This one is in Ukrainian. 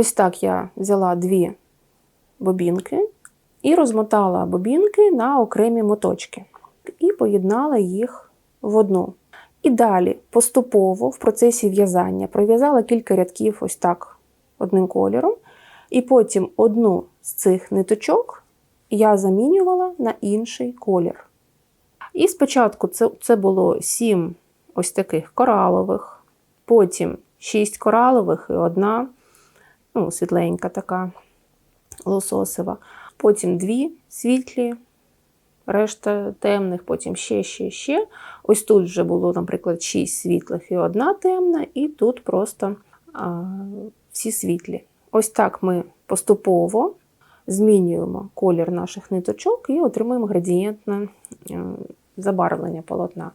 Ось так я взяла дві бобінки і розмотала бобінки на окремі моточки і поєднала їх в одну. І далі поступово в процесі в'язання пров'язала кілька рядків ось так одним кольором, і потім одну з цих ниточок я замінювала на інший колір. І спочатку це, це було сім ось таких коралових, потім шість коралових і одна ну, світленька така лососева, потім дві світлі, решта темних, потім ще, ще, ще. Ось тут вже було, наприклад, шість світлих і одна темна, і тут просто а, всі світлі. Ось так ми поступово змінюємо колір наших ниточок і отримуємо градієнтне е, забарвлення полотна.